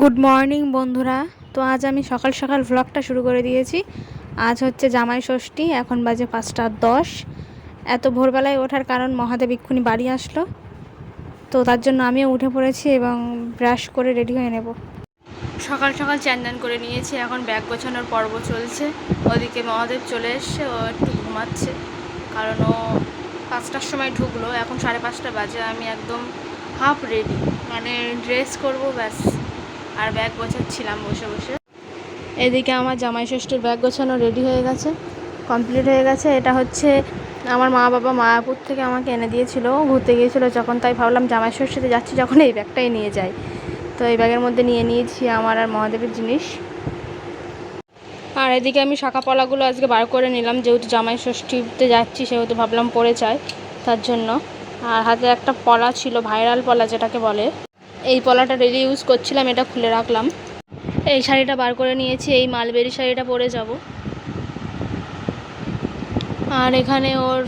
Good morning বন্ধুরা। তো আজ আমি সকাল সকাল ভ্লগটা শুরু করে দিয়েছি। আজ হচ্ছে জামাই ষষ্ঠী, এখন বাজে পাঁচটা দশ। এত ভোরবেলায় ওঠার কারণ মহাদেব এক্ষুনি বাড়ি আসলো। তো তার জন্য আমিও উঠে পড়েছি এবং ব্রাশ করে রেডি হয়ে নেব। সকাল সকাল চ্যান্দান করে নিয়েছি, এখন ব্যাগ গোছানোর পর্ব চলছে। ওদিকে মহাদেব চলে এসছে, ও একটু ঘুমাচ্ছে, কারণ ও পাঁচটার সময় ঢুকলো। এখন সাড়ে পাঁচটা বাজে, আমি একদম হাফ রেডি মানে ড্রেস করব, ব্যাস। আর ব্যাগ গোছাচ্ছিলাম বসে বসে। এদিকে আমার জামাই ষষ্ঠীর ব্যাগ গোছানো রেডি হয়ে গেছে কমপ্লিট হয়ে গেছে। এটা হচ্ছে আমার মা বাবা মায়াপুর থেকে আমাকে এনে দিয়েছিল ঘুরতে গিয়েছিল যখন, তাই ভাবলাম জামাই ষষ্ঠীতে যাচ্ছি যখন এই ব্যাগটাই নিয়ে যাই। তো এই ব্যাগের মধ্যে নিয়ে নিয়েছি আমার আর মহাদেবের জিনিস। আর এদিকে আমি শাখা পলাগুলো আজকে বার করে নিলাম, যেহেতু জামাই ষষ্ঠীতে যাচ্ছি, সেহেতু ভাবলাম পরে চাই তার জন্য। আর হাতে একটা পলা ছিল, ভাইরাল পলা যেটাকে বলে এই পলাটা ডেলি ইউজ করছিলাম, এটা খুলে রাখলাম। এই শাড়িটা বার করে নিয়েছি, এই মালবেরি শাড়িটা পরে যাব। আর এখানে ওর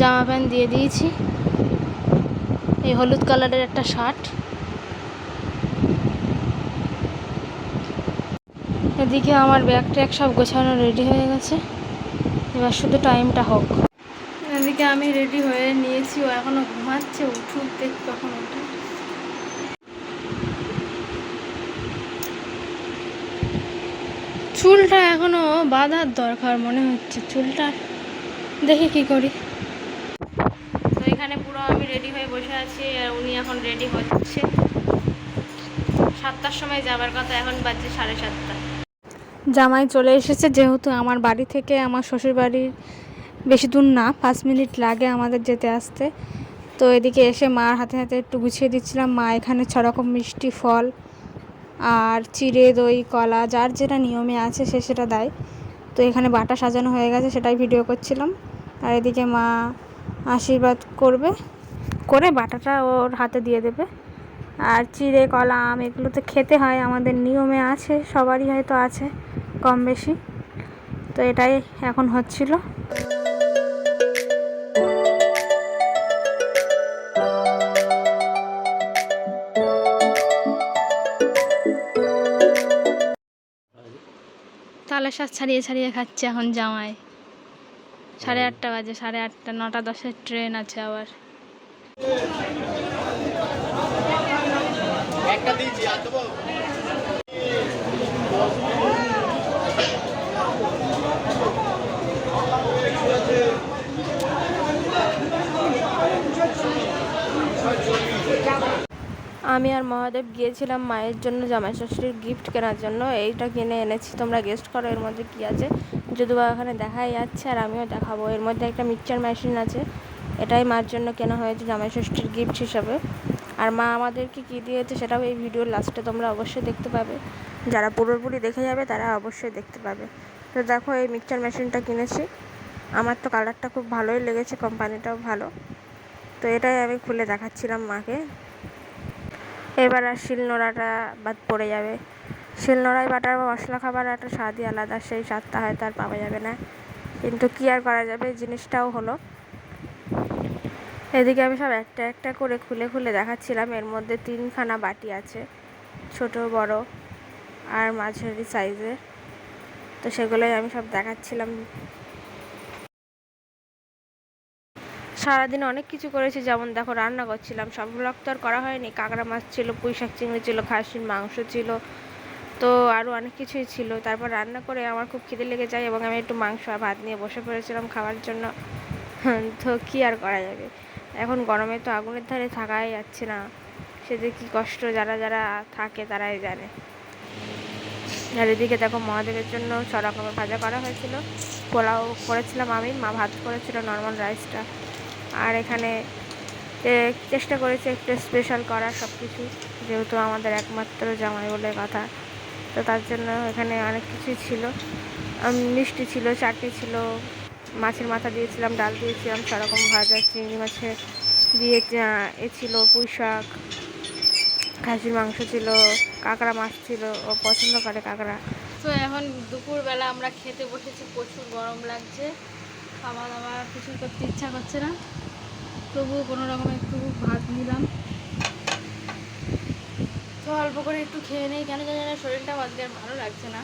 জামা প্যান্ট দিয়ে দিয়েছি। এই হলুদ কালারের একটা শার্ট। এদিকে আমার ব্যাগ ট্যাগ সব গোছানো রেডি হয়ে গেছে। এবার শুধু টাইমটা হোক। এদিকে আমি রেডি হয়ে নিয়েছি, ও এখনও ঘুমাচ্ছে, উঠুক, দেখ কখন ওঠে চুলটা এখনও বাঁধার দরকার মনে হচ্ছে, চুলটা দেখি কি করি। তো এখানে পুরো আমি রেডি হয়ে বসে আছি, আর উনি এখন রেডি হচ্ছে। সাতটার সময় যাবার কথা, এখন বাজছে সাড়ে সাতটা। জামাই চলে এসেছে, যেহেতু আমার বাড়ি থেকে আমার শ্বশুর বাড়ির বেশি দূর না, পাঁচ মিনিট লাগে আমাদের যেতে আসতে। তো এদিকে এসে মার হাতে হাতে একটু গুছিয়ে দিচ্ছিলাম। মা এখানে ছ রকম মিষ্টি ফল আর চিড়ে, দই, কলা, যার যেটা নিয়মে আছে সে সেটা দেয়। তো এখানে বাটা সাজানো হয়ে গেছে, সেটাই ভিডিও করছিলাম। আর এদিকে মা আশীর্বাদ করবে, করে বাটাটা ওর হাতে দিয়ে দেবে। আর চিড়ে, কলা, আম এগুলো তো খেতে হয়, আমাদের নিয়মে আছে, সবারই হয়তো আছে, কম বেশি। তো এটাই এখন হচ্ছিল। তালে শাক ছাড়িয়ে ছাড়িয়ে খাচ্ছে এখন জামাই। সাড়ে আটটা বাজে সাড়ে আটটা নটা দশের ট্রেন আছে আবার। আমি আর মহাদেব গিয়েছিলাম মায়ের জন্য জামাই ষষ্ঠীর গিফট কেনার জন্য। এইটা কিনে এনেছি। তোমরা গেস্ট করো, এর মধ্যে কী আছে? যদিও ওখানে দেখাই যাচ্ছে আর আমিও দেখাবো। এর মধ্যে একটা মিক্সচার মেশিন আছে। এটাই মার জন্য কেনা হয়েছে জামাই ষষ্ঠীর গিফট হিসাবে। আর মা আমাদেরকে কী দিয়েছে সেটাও এই ভিডিওর লাস্টে তোমরা অবশ্যই দেখতে পাবে। যারা পুরোপুরি দেখে যাবে তারা অবশ্যই দেখতে পাবে। তো দেখো এই মিক্সচার মেশিনটা কিনেছি। আমার তো কালারটা খুব ভালোই লেগেছে কোম্পানিটাও ভালো। তো এটাই আমি খুলে দেখাচ্ছিলাম মাকে। এবার আর শিলনোড়াটা বাদ পড়ে যাবে। শিলনোড়ায় বাটার মশলা খাবার একটা স্বাদই আলাদা, সেই স্বাদটা হয়তো আর পাওয়া যাবে না। কিন্তু কী আর করা যাবে? জিনিসটাও হলো। এদিকে আমি সব একটা একটা করে খুলে খুলে দেখাচ্ছিলাম। এর মধ্যে তিনখানা বাটি আছে, ছোট, বড় আর মাঝারি সাইজের তো সেগুলোই আমি সব দেখাচ্ছিলাম। সারাদিন অনেক কিছু করেছি, যেমন দেখো রান্না করছিলাম সব ব্লগ তো আর করা হয়নি। কাঁকড়া মাছ ছিল, পুঁই শাক চিংড়ি ছিল, খাসির মাংস ছিল, তো আরও অনেক কিছুই ছিল। তারপর রান্না করে আমার খুব খিদে লেগে যায় এবং আমি একটু মাংস আর ভাত নিয়ে বসে পড়েছিলাম খাওয়ার জন্য। তো কী আর করা যাবে? এখন গরমে তো আগুনের ধারে থাকাই যাচ্ছে না। সে যে কী কষ্ট, যারা যারা থাকে তারাই জানে। আর এদিকে দেখো মহাদেবের জন্য ছ রকমের ভাজা করা হয়েছিল। পোলাও করেছিলাম আমি, মা ভাত করেছিল নর্মাল রাইসটা আর এখানে চেষ্টা করেছি একটু স্পেশাল করার সব কিছু যেহেতু আমাদের একমাত্র জামাই বলে কথা। তো তার জন্য এখানে অনেক কিছুই ছিল। মিষ্টি ছিল, চাটনি ছিল, মাছের মাথা দিয়েছিলাম, ডাল দিয়েছিলাম, সেরকম ভাজা, চিংড়ি মাছের দিয়ে এ ছিল পুঁই শাক, খাসির মাংস ছিল, কাঁকড়া মাছ ছিল, ও পছন্দ করে কাঁকড়া। তো এখন দুপুরবেলা আমরা খেতে বসেছি, প্রচুর গরম লাগছে, খাওয়া দাওয়া কিছু করতে ইচ্ছা করছে না। তবুও কোনো রকম একটু ভাত নিলাম। তো অল্প করে একটু খেয়ে নেই, কেন জানি না শরীরটাও আজকে আর ভালো লাগছে না।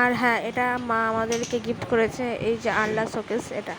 আর হ্যাঁ এটা মা আমাদেরকে গিফট করেছে, এই যে আল্লাহ শোকেস এটা।